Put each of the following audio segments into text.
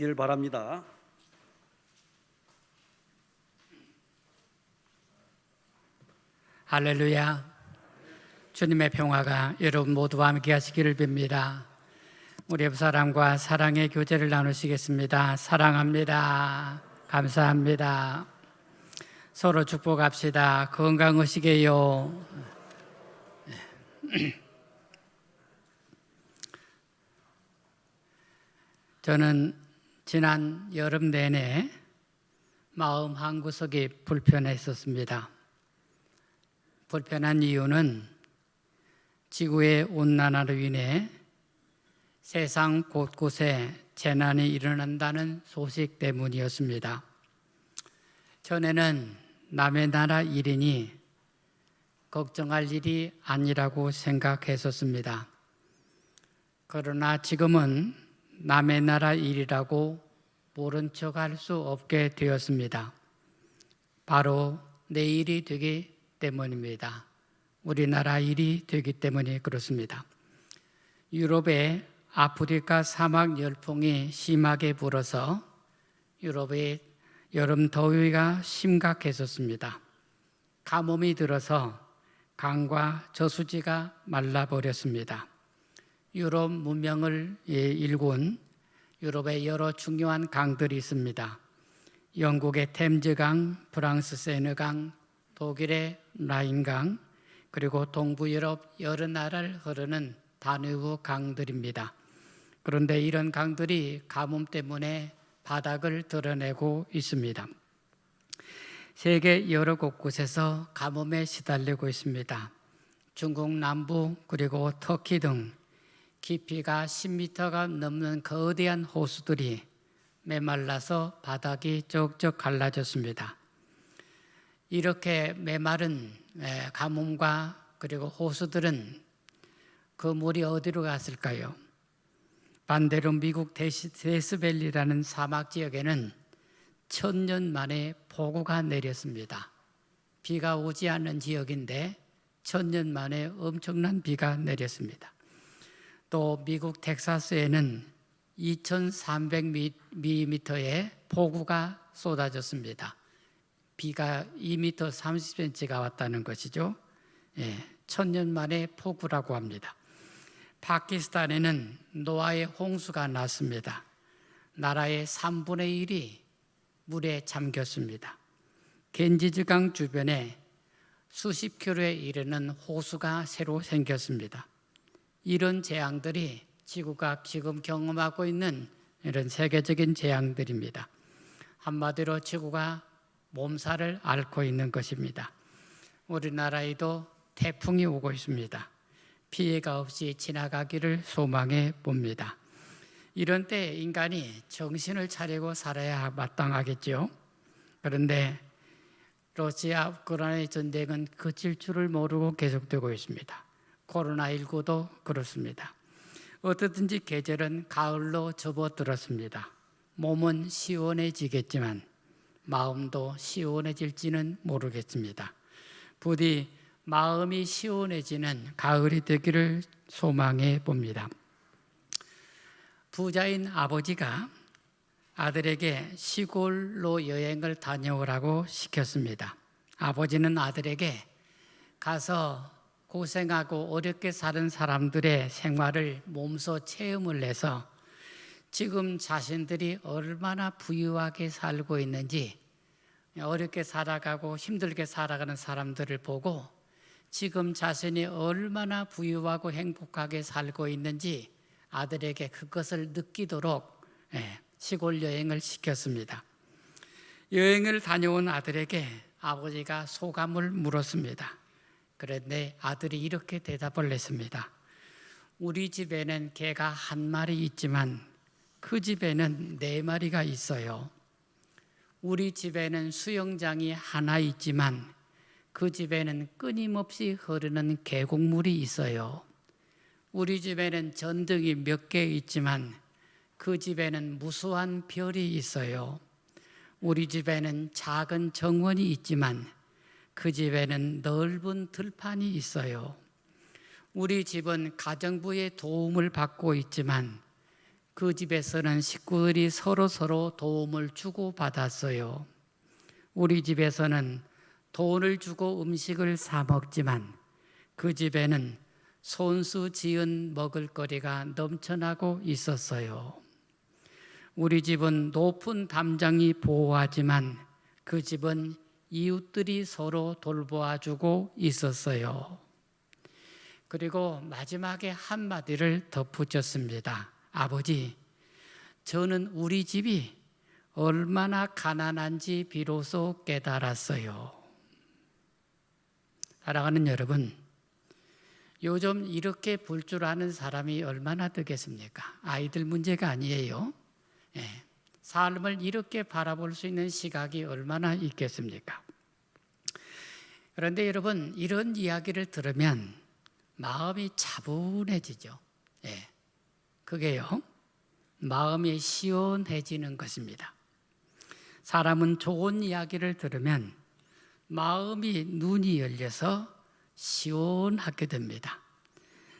앉으시길 바랍니다. 할렐루야. 주님의 평화가 여러분 모두와 함께 하시기를 빕니다. 우리 옆 사람과 사랑의 교제를 나누시겠습니다. 사랑합니다. 감사합니다. 서로 축복합시다. 건강하시게요. 저는 지난 여름 내내 마음 한 구석이 불편했었습니다. 불편한 이유는 지구의 온난화로 인해 세상 곳곳에 재난이 일어난다는 소식 때문이었습니다. 전에는 남의 나라 일이니 걱정할 일이 아니라고 생각했었습니다. 그러나 지금은 남의 나라 일이라고 모른 척 할 수 없게 되었습니다. 바로 내 일이 되기 때문입니다. 우리나라 일이 되기 때문에 그렇습니다. 유럽의 아프리카 사막 열풍이 심하게 불어서 유럽의 여름 더위가 심각했었습니다. 가뭄이 들어서 강과 저수지가 말라버렸습니다. 유럽 문명을 일군 유럽의 여러 중요한 강들이 있습니다. 영국의 템즈강, 프랑스 세느강, 독일의 라인강, 그리고 동부 유럽 여러 나라를 흐르는 다뉴브 강들입니다. 그런데 이런 강들이 가뭄 때문에 바닥을 드러내고 있습니다. 세계 여러 곳곳에서 가뭄에 시달리고 있습니다. 중국 남부 그리고 터키 등 깊이가 10m가 넘는 거대한 호수들이 메말라서 바닥이 쪽쪽 갈라졌습니다. 이렇게 메마른 가뭄과 그리고 호수들은 그 물이 어디로 갔을까요? 반대로 미국 데스밸리라는 사막 지역에는 천년 만에 폭우가 내렸습니다. 비가 오지 않는 지역인데 천년 만에 엄청난 비가 내렸습니다. 또 미국 텍사스에는 2,300mm의 폭우가 쏟아졌습니다. 비가 2m 30cm가 왔다는 것이죠. 예, 천년 만에 폭우라고 합니다. 파키스탄에는 노아의 홍수가 났습니다. 나라의 3분의 1이 물에 잠겼습니다. 겐지즈강 주변에 수십 킬로에 이르는 호수가 새로 생겼습니다. 이런 재앙들이 지구가 지금 경험하고 있는 이런 세계적인 재앙들입니다. 한마디로 지구가 몸살을 앓고 있는 것입니다. 우리나라에도 태풍이 오고 있습니다. 피해가 없이 지나가기를 소망해 봅니다. 이런 때 인간이 정신을 차리고 살아야 마땅하겠죠. 그런데 러시아 우크라이나 전쟁은 그칠 줄을 모르고 계속되고 있습니다. 코로나19도 그렇습니다. 어떻든지 계절은 가을로 접어들었습니다. 몸은 시원해지겠지만 마음도 시원해질지는 모르겠습니다. 부디 마음이 시원해지는 가을이 되기를 소망해 봅니다. 부자인 아버지가 아들에게 시골로 여행을 다녀오라고 시켰습니다. 아버지는 아들에게 가서 고생하고 어렵게 사는 사람들의 생활을 몸소 체험을 해서 지금 자신들이 얼마나 부유하게 살고 있는지 어렵게 살아가고 힘들게 살아가는 사람들을 보고 지금 자신이 얼마나 부유하고 행복하게 살고 있는지 아들에게 그것을 느끼도록 예, 시골 여행을 시켰습니다. 여행을 다녀온 아들에게 아버지가 소감을 물었습니다. 그런데 아들이 이렇게 대답을 했습니다. 우리 집에는 개가 한 마리 있지만 그 집에는 네 마리가 있어요. 우리 집에는 수영장이 하나 있지만 그 집에는 끊임없이 흐르는 계곡물이 있어요. 우리 집에는 전등이 몇 개 있지만 그 집에는 무수한 별이 있어요. 우리 집에는 작은 정원이 있지만 그 집에는 넓은 들판이 있어요. 우리 집은 가정부의 도움을 받고 있지만 그 집에서는 식구들이 서로 서로 도움을 주고 받았어요. 우리 집에서는 돈을 주고 음식을 사 먹지만 그 집에는 손수 지은 먹을거리가 넘쳐나고 있었어요. 우리 집은 높은 담장이 보호하지만 그 집은 이웃들이 서로 돌보아 주고 있었어요. 그리고 마지막에 한마디를 덧붙였습니다. 아버지, 저는 우리 집이 얼마나 가난한지 비로소 깨달았어요. 사랑하는 여러분, 요즘 이렇게 볼 줄 아는 사람이 얼마나 되겠습니까? 아이들 문제가 아니에요. 예, 삶을 이렇게 바라볼 수 있는 시각이 얼마나 있겠습니까? 그런데 여러분, 이런 이야기를 들으면 마음이 차분해지죠. 예, 그게요, 마음이 시원해지는 것입니다. 사람은 좋은 이야기를 들으면 마음이 눈이 열려서 시원하게 됩니다.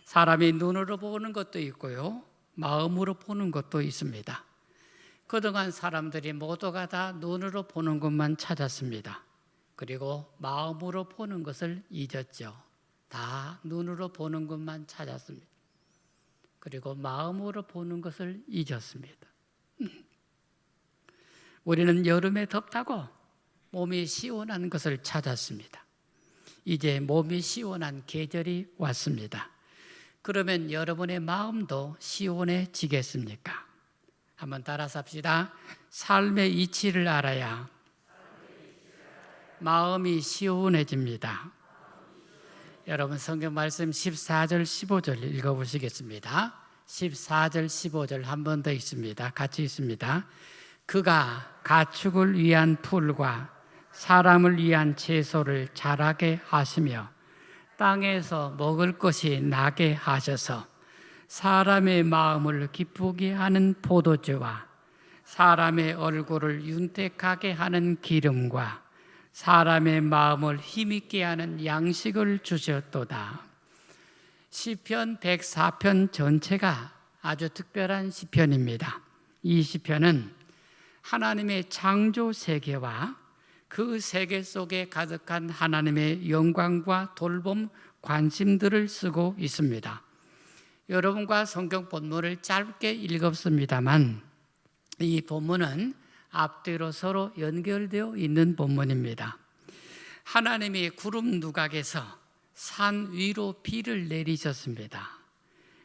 사람이 눈으로 보는 것도 있고요, 마음으로 보는 것도 있습니다. 그동안 사람들이 모두가 다 눈으로 보는 것만 찾았습니다. 그리고 마음으로 보는 것을 잊었죠. 다 눈으로 보는 것만 찾았습니다. 그리고 마음으로 보는 것을 잊었습니다. 음. 우리는 여름에 덥다고 몸이 시원한 것을 찾았습니다. 이제 몸이 시원한 계절이 왔습니다. 그러면 여러분의 마음도 시원해지겠습니까? 한번 따라서 합시다. 삶의 이치를 알아야 마음이 시원해집니다. 여러분 성경 말씀 14절 15절 읽어 보시겠습니다. 14절 15절 한 번 더 있습니다. 같이 있습니다. 그가 가축을 위한 풀과 사람을 위한 채소를 자라게 하시며 땅에서 먹을 것이 나게 하셔서 사람의 마음을 기쁘게 하는 포도주와 사람의 얼굴을 윤택하게 하는 기름과 사람의 마음을 힘있게 하는 양식을 주셨도다. 시편 104편 전체가 아주 특별한 시편입니다. 이 시편은 하나님의 창조 세계와 그 세계 속에 가득한 하나님의 영광과 돌봄, 관심들을 쓰고 있습니다. 여러분과 성경 본문을 짧게 읽었습니다만 이 본문은 앞뒤로 서로 연결되어 있는 본문입니다. 하나님이 구름 누각에서 산 위로 비를 내리셨습니다.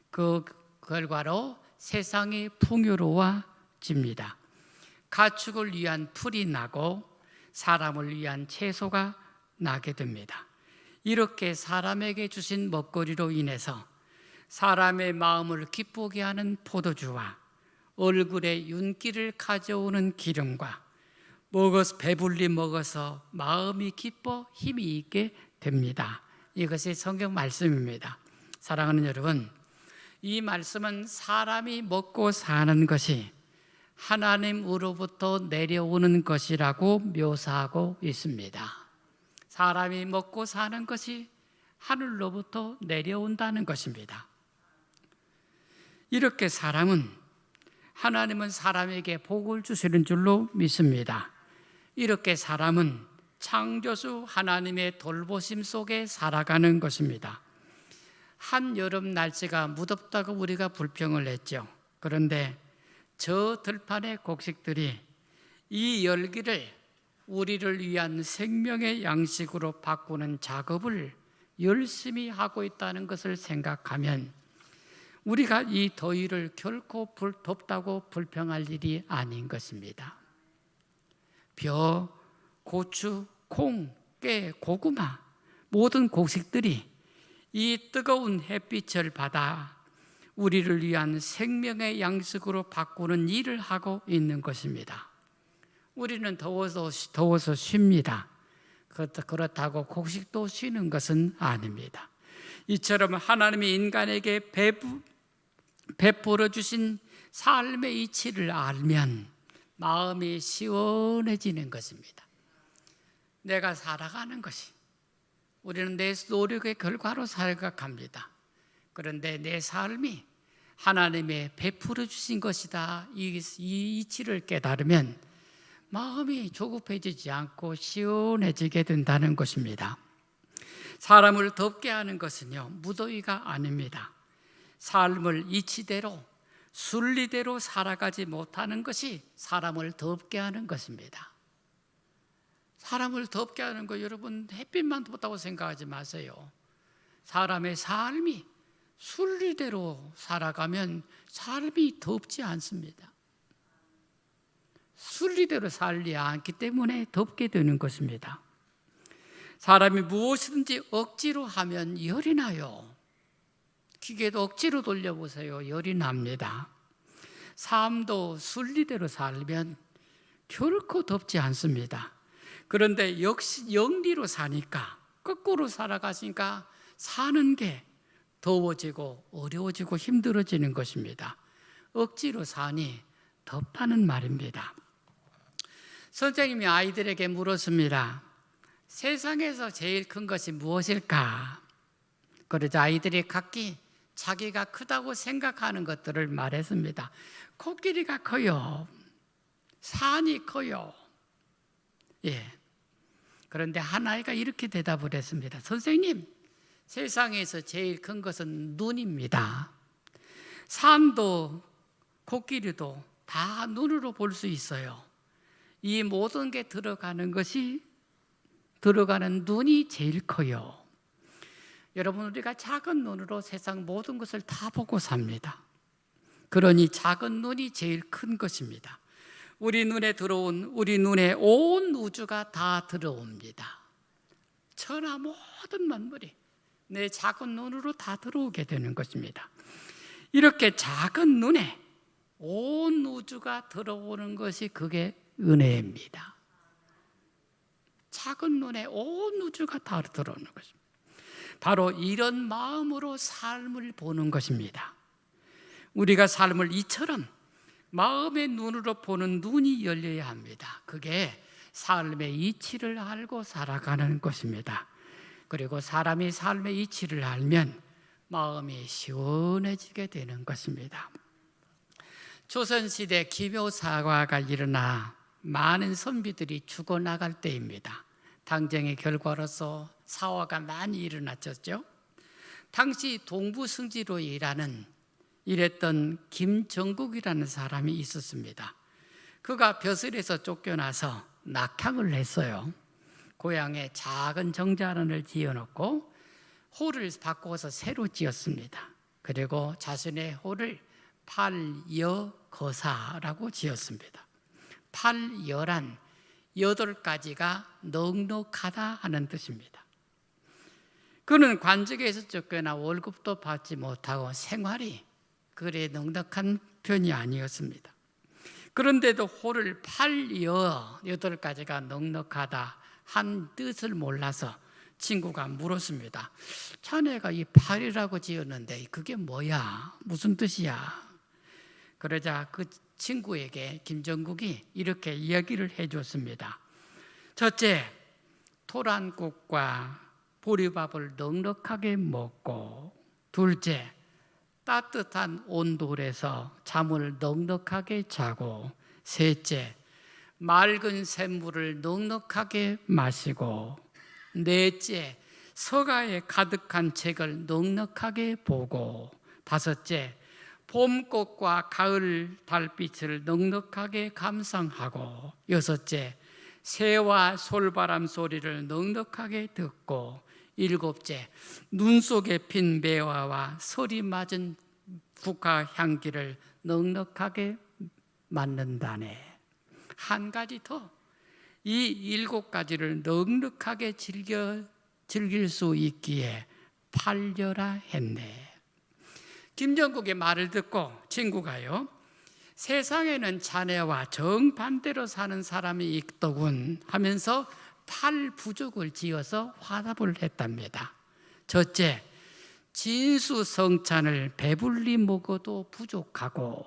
그 결과로 세상이 풍요로워집니다. 가축을 위한 풀이 나고 사람을 위한 채소가 나게 됩니다. 이렇게 사람에게 주신 먹거리로 인해서 사람의 마음을 기쁘게 하는 포도주와 얼굴에 윤기를 가져오는 기름과 먹어서 배불리 먹어서 마음이 기뻐 힘이 있게 됩니다. 이것이 성경 말씀입니다. 사랑하는 여러분, 이 말씀은 사람이 먹고 사는 것이 하나님으로부터 내려오는 것이라고 묘사하고 있습니다. 사람이 먹고 사는 것이 하늘로부터 내려온다는 것입니다. 이렇게 사람은 하나님은 사람에게 복을 주시는 줄로 믿습니다. 이렇게 사람은 창조주 하나님의 돌보심 속에 살아가는 것입니다. 한 여름 날씨가 무덥다고 우리가 불평을 했죠. 그런데 저 들판의 곡식들이 이 열기를 우리를 위한 생명의 양식으로 바꾸는 작업을 열심히 하고 있다는 것을 생각하면 우리가 이 더위를 결코 덥다고 불평할 일이 아닌 것입니다. 벼, 고추, 콩, 깨, 고구마 모든 곡식들이 이 뜨거운 햇빛을 받아 우리를 위한 생명의 양식으로 바꾸는 일을 하고 있는 것입니다. 우리는 더워서 더워서 쉽니다. 그렇다고 곡식도 쉬는 것은 아닙니다. 이처럼 하나님이 인간에게 배부, 베풀어 주신 삶의 이치를 알면 마음이 시원해지는 것입니다. 내가 살아가는 것이 우리는 내 노력의 결과로 살아갑니다. 그런데 내 삶이 하나님의 베풀어 주신 것이다. 이, 이 이치를 깨달으면 마음이 조급해지지 않고 시원해지게 된다는 것입니다. 사람을 덥게 하는 것은요, 무더위가 아닙니다. 삶을 이치대로, 순리대로 살아가지 못하는 것이 사람을 덥게 하는 것입니다. 사람을 덥게 하는 거 여러분 햇빛만 덥다고 생각하지 마세요. 사람의 삶이 순리대로 살아가면 삶이 덥지 않습니다. 순리대로 살지 않기 때문에 덥게 되는 것입니다. 사람이 무엇이든지 억지로 하면 열이 나요. 기계도 억지로 돌려보세요. 열이 납니다. 삶도 순리대로 살면 결코 덥지 않습니다. 그런데 역시 영리로 사니까 거꾸로 살아가시니까 사는 게 더워지고 어려워지고 힘들어지는 것입니다. 억지로 사니 덥다는 말입니다. 선생님이 아이들에게 물었습니다. 세상에서 제일 큰 것이 무엇일까? 그러자 아이들이 각기 자기가 크다고 생각하는 것들을 말했습니다. 코끼리가 커요. 산이 커요. 예. 그런데 한 아이가 이렇게 대답을 했습니다. 선생님, 세상에서 제일 큰 것은 눈입니다. 산도 코끼리도 다 눈으로 볼 수 있어요. 이 모든 게 들어가는 것이 들어가는 눈이 제일 커요. 여러분 우리가 작은 눈으로 세상 모든 것을 다 보고 삽니다. 그러니 작은 눈이 제일 큰 것입니다. 우리 눈에 들어온 우리 눈에 온 우주가 다 들어옵니다. 천하 모든 만물이 내 작은 눈으로 다 들어오게 되는 것입니다. 이렇게 작은 눈에 온 우주가 들어오는 것이 그게 은혜입니다. 작은 눈에 온 우주가 다 들어오는 것입니다. 바로 이런 마음으로 삶을 보는 것입니다. 우리가 삶을 이처럼 마음의 눈으로 보는 눈이 열려야 합니다. 그게 삶의 이치를 알고 살아가는 것입니다. 그리고 사람이 삶의 이치를 알면 마음이 시원해지게 되는 것입니다. 조선시대 기묘사화가 일어나 많은 선비들이 죽어나갈 때입니다. 당쟁의 결과로서 사화가 많이 일어났었죠. 당시 동부승지로 일하는 일했던 김정국이라는 사람이 있었습니다. 그가 벼슬에서 쫓겨나서 낙향을 했어요. 고향에 작은 정자란을 지어놓고 홀을 바꿔서 새로 지었습니다. 그리고 자신의 홀을 팔여거사라고 지었습니다. 팔여란 여덟 가지가 넉넉하다 하는 뜻입니다. 그는 관직에서 쫓겨나 월급도 받지 못하고 생활이 그래 넉넉한 편이 아니었습니다. 그런데도 호를 팔여 여덟 가지가 넉넉하다 한 뜻을 몰라서 친구가 물었습니다. 자네가 이 팔이라고 지었는데 그게 뭐야? 무슨 뜻이야? 그러자 그 친구에게 김정국이 이렇게 이야기를 해줬습니다. 첫째, 토란국과 보리밥을 넉넉하게 먹고, 둘째, 따뜻한 온돌에서 잠을 넉넉하게 자고, 셋째, 맑은 샘물을 넉넉하게 마시고, 넷째, 서가에 가득한 책을 넉넉하게 보고, 다섯째, 봄꽃과 가을 달빛을 넉넉하게 감상하고 여섯째 새와 솔바람 소리를 넉넉하게 듣고 일곱째 눈 속에 핀 매화와 소리 맞은 국화 향기를 넉넉하게 맡는다네 한 가지 더 이 일곱 가지를 넉넉하게 즐겨 즐길 수 있기에 팔려라 했네. 김정국의 말을 듣고 친구가요. 세상에는 자네와 정반대로 사는 사람이 있더군 하면서 팔 부족을 지어서 화답을 했답니다. 첫째, 진수성찬을 배불리 먹어도 부족하고.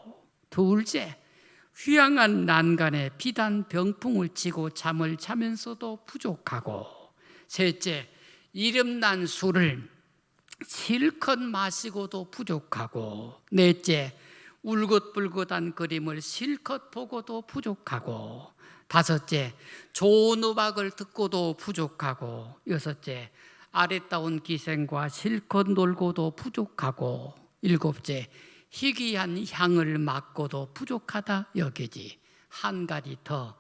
둘째, 휘황한 난간에 비단 병풍을 치고 잠을 자면서도 부족하고. 셋째, 이름난 술을 실컷 마시고도 부족하고. 넷째 울긋불긋한 그림을 실컷 보고도 부족하고 다섯째 좋은 음악을 듣고도 부족하고. 여섯째 아름다운 기생과 실컷 놀고도 부족하고. 일곱째 희귀한 향을 맡고도 부족하다 여기지. 한 가지 더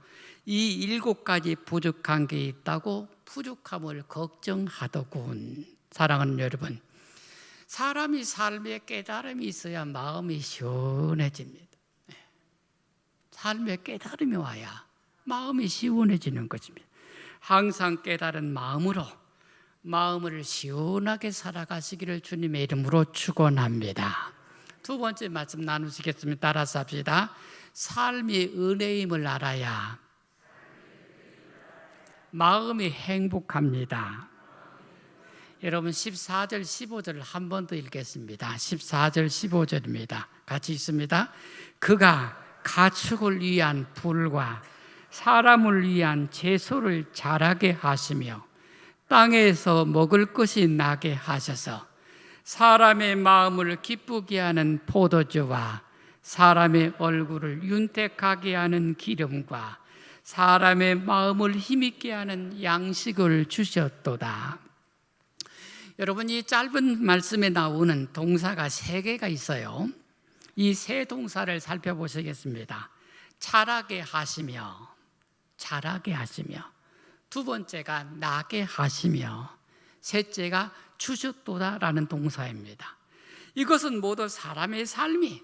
이 일곱 가지 부족한 게 있다고 부족함을 걱정하더군. 사랑하는 여러분 사람이 삶에 깨달음이 있어야 마음이 시원해집니다. 네. 삶에 깨달음이 와야 마음이 시원해지는 것입니다 항상 깨달은 마음으로 마음을 시원하게 살아가시기를 주님의 이름으로 축원합니다. 두 번째 말씀 나누시겠습니다. 따라서 합시다. 삶이 은혜임을 알아야 마음이 행복합니다. 여러분 14절 15절을 한 번 더 읽겠습니다. 14절 15절입니다. 같이 있습니다. 그가 가축을 위한 불과 사람을 위한 채소를 자라게 하시며 땅에서 먹을 것이 나게 하셔서 사람의 마음을 기쁘게 하는 포도주와 사람의 얼굴을 윤택하게 하는 기름과 사람의 마음을 힘있게 하는 양식을 주셨도다. 여러분 이 짧은 말씀에 나오는 동사가 세 개가 있어요. 이 세 동사를 살펴보시겠습니다. 자라게 하시며, 자라게 하시며, 두 번째가 나게 하시며, 셋째가 주셨도다라는 동사입니다. 이것은 모두 사람의 삶이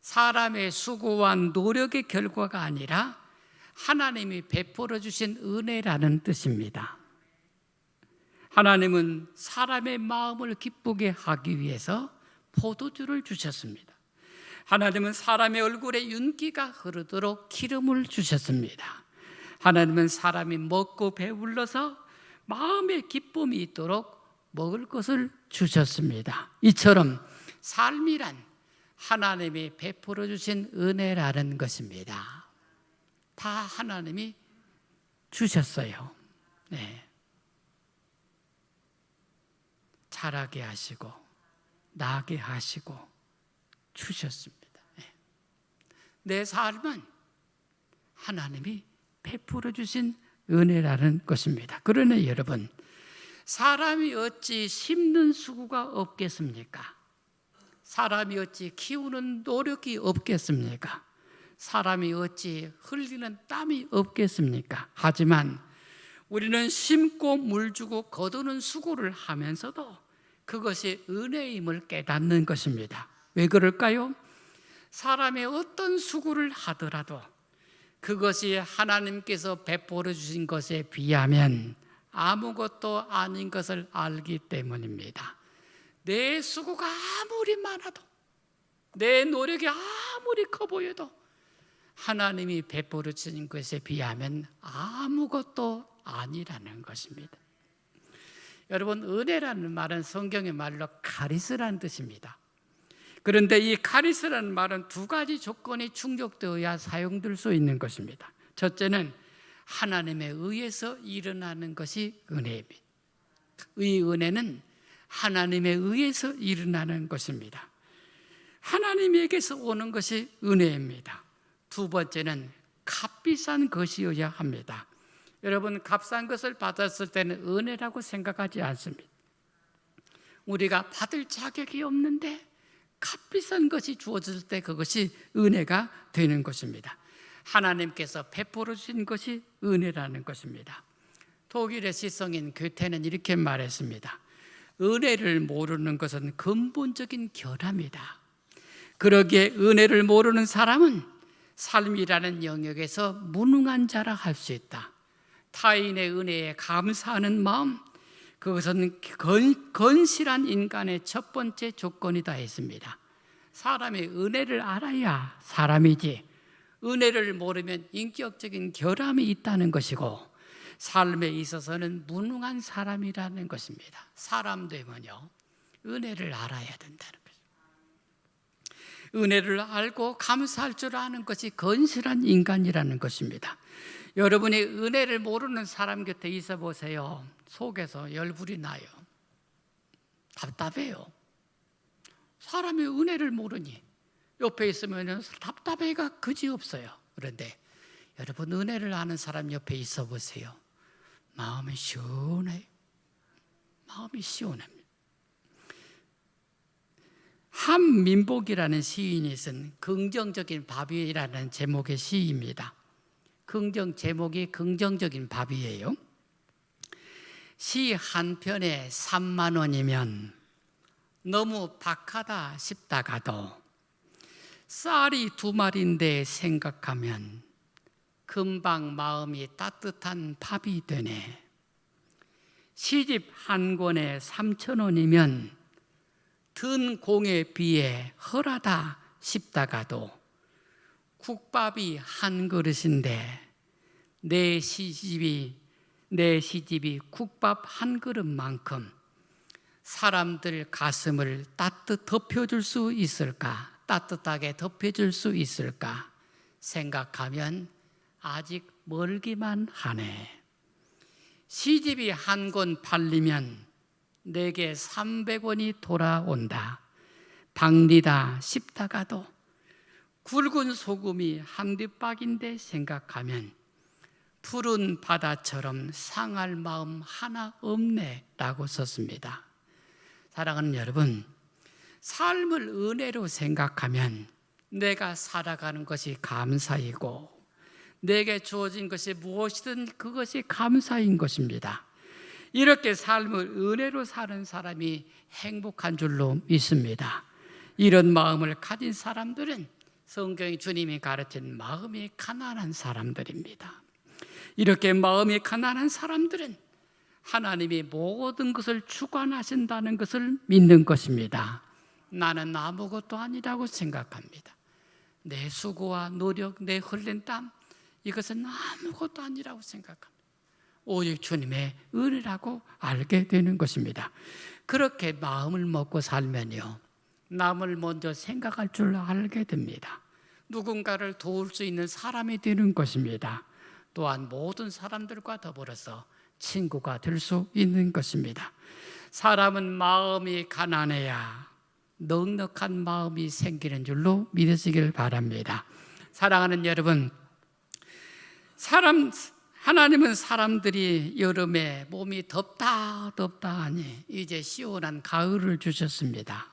사람의 수고와 노력의 결과가 아니라 하나님이 베풀어 주신 은혜라는 뜻입니다. 하나님은 사람의 마음을 기쁘게 하기 위해서 포도주를 주셨습니다. 하나님은 사람의 얼굴에 윤기가 흐르도록 기름을 주셨습니다. 하나님은 사람이 먹고 배불러서 마음의 기쁨이 있도록 먹을 것을 주셨습니다. 이처럼 삶이란 하나님이 베풀어 주신 은혜라는 것입니다. 다 하나님이 주셨어요. 네. 자라게 하시고 나게 하시고 주셨습니다. 네. 내 삶은 하나님이 베풀어 주신 은혜라는 것입니다. 그러나 여러분, 사람이 어찌 심는 수고가 없겠습니까? 사람이 어찌 키우는 노력이 없겠습니까? 사람이 어찌 흘리는 땀이 없겠습니까? 하지만 우리는 심고 물 주고 거두는 수고를 하면서도 그것이 은혜임을 깨닫는 것입니다. 왜 그럴까요? 사람의 어떤 수고를 하더라도 그것이 하나님께서 베풀어 주신 것에 비하면 아무것도 아닌 것을 알기 때문입니다. 내 수고가 아무리 많아도 내 노력이 아무리 커 보여도 하나님이 베풀어 주신 것에 비하면 아무것도 아니라는 것입니다. 여러분 은혜라는 말은 성경의 말로 카리스라는 뜻입니다. 그런데 이 카리스라는 말은 두 가지 조건이 충족되어야 사용될 수 있는 것입니다. 첫째는 하나님에 의해서 일어나는 것이 은혜입니다. 이 은혜는 하나님에 의해서 일어나는 것입니다. 하나님에게서 오는 것이 은혜입니다. 두 번째는 값비싼 것이어야 합니다. 여러분, 값싼 것을 받았을 때는 은혜라고 생각하지 않습니다. 우리가 받을 자격이 없는데 값비싼 것이 주어질 때 그것이 은혜가 되는 것입니다. 하나님께서 베풀어 주신 것이 은혜라는 것입니다. 독일의 시성인 괴테는 이렇게 말했습니다. 은혜를 모르는 것은 근본적인 결함이다. 그러기에 은혜를 모르는 사람은 삶이라는 영역에서 무능한 자라 할 수 있다. 타인의 은혜에 감사하는 마음, 그것은 건, 건실한 인간의 첫 번째 조건이다 했습니다. 사람의 은혜를 알아야 사람이지, 은혜를 모르면 인격적인 결함이 있다는 것이고 삶에 있어서는 무능한 사람이라는 것입니다. 사람 되면요 은혜를 알아야 된다는 거죠. 은혜를 알고 감사할 줄 아는 것이 건실한 인간이라는 것입니다. 여러분이 은혜를 모르는 사람 곁에 있어 보세요. 속에서 열불이 나요. 답답해요. 사람의 은혜를 모르니 옆에 있으면 답답해가 그지 없어요. 그런데 여러분 은혜를 아는 사람 옆에 있어 보세요. 마음이 시원해요. 마음이 시원합니다. 한민복이라는 시인이 쓴 긍정적인 밥이라는 제목의 시입니다. 긍정 제목이 긍정적인 밥이에요. 시 한 편에 3만 원이면 너무 박하다 싶다가도 쌀이 두 마리인데 생각하면 금방 마음이 따뜻한 밥이 되네. 시집 한 권에 3천 원이면 든 공에 비해 헐하다 싶다가도 국밥이 한 그릇인데 내 시집이 내 시집이 국밥 한 그릇만큼 사람들 가슴을 따뜻 덮여줄 수 있을까? 따뜻하게 덮여줄 수 있을까? 생각하면 아직 멀기만 하네. 시집이 한 권 팔리면 내게 300원이 돌아온다. 박리다 싶다가도 굵은 소금이 한 뒷박인데 생각하면 푸른 바다처럼 상할 마음 하나 없네 라고 썼습니다. 사랑하는 여러분, 삶을 은혜로 생각하면 내가 살아가는 것이 감사이고 내게 주어진 것이 무엇이든 그것이 감사인 것입니다. 이렇게 삶을 은혜로 사는 사람이 행복한 줄로 믿습니다. 이런 마음을 가진 사람들은 성경이 주님이 가르친 마음이 가난한 사람들입니다. 이렇게 마음이 가난한 사람들은 하나님이 모든 것을 주관하신다는 것을 믿는 것입니다. 나는 아무것도 아니라고 생각합니다. 내 수고와 노력, 내 흘린 땀, 이것은 아무것도 아니라고 생각합니다. 오직 주님의 은혜라고 알게 되는 것입니다. 그렇게 마음을 먹고 살면요. 남을 먼저 생각할 줄 알게 됩니다. 누군가를 도울 수 있는 사람이 되는 것입니다. 또한 모든 사람들과 더불어서 친구가 될 수 있는 것입니다. 사람은 마음이 가난해야 넉넉한 마음이 생기는 줄로 믿으시길 바랍니다. 사랑하는 여러분, 사람 하나님은 사람들이 여름에 몸이 덥다 덥다 하니 이제 시원한 가을을 주셨습니다.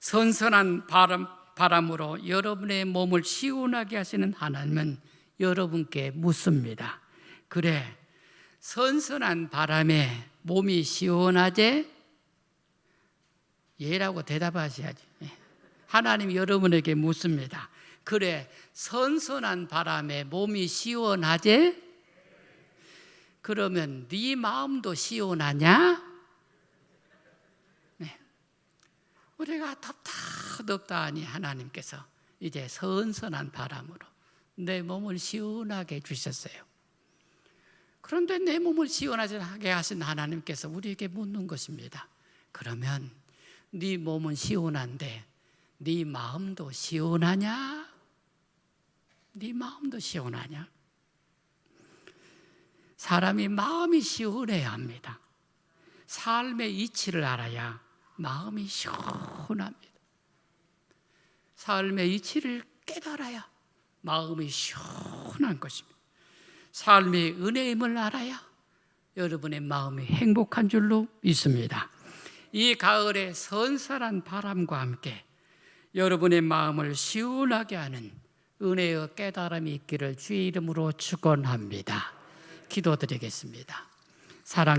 선선한 바람 바람으로 여러분의 몸을 시원하게 하시는 하나님은 여러분께 묻습니다. 그래, 선선한 바람에 몸이 시원하제? 예라고 대답하셔야지. 예. 하나님 여러분에게 묻습니다. 그래, 선선한 바람에 몸이 시원하제? 그러면 네 마음도 시원하냐? 네. 우리가 덥다 하니 하나님께서 이제 선선한 바람으로 내 몸을 시원하게 주셨어요. 그런데 내 몸을 시원하게 하신 하나님께서 우리에게 묻는 것입니다. 그러면 네 몸은 시원한데 네 마음도 시원하냐? 네 마음도 시원하냐? 사람이 마음이 시원해야 합니다. 삶의 이치를 알아야 마음이 시원합니다. 삶의 이치를 깨달아야 마음이 시원한 것입니다. 삶의 은혜임을 알아야 여러분의 마음이 행복한 줄로 믿습니다. 이 가을에 선선한 바람과 함께 여러분의 마음을 시원하게 하는 은혜의 깨달음이 있기를 주의 이름으로 축원합니다. 기도드리겠습니다. 사랑해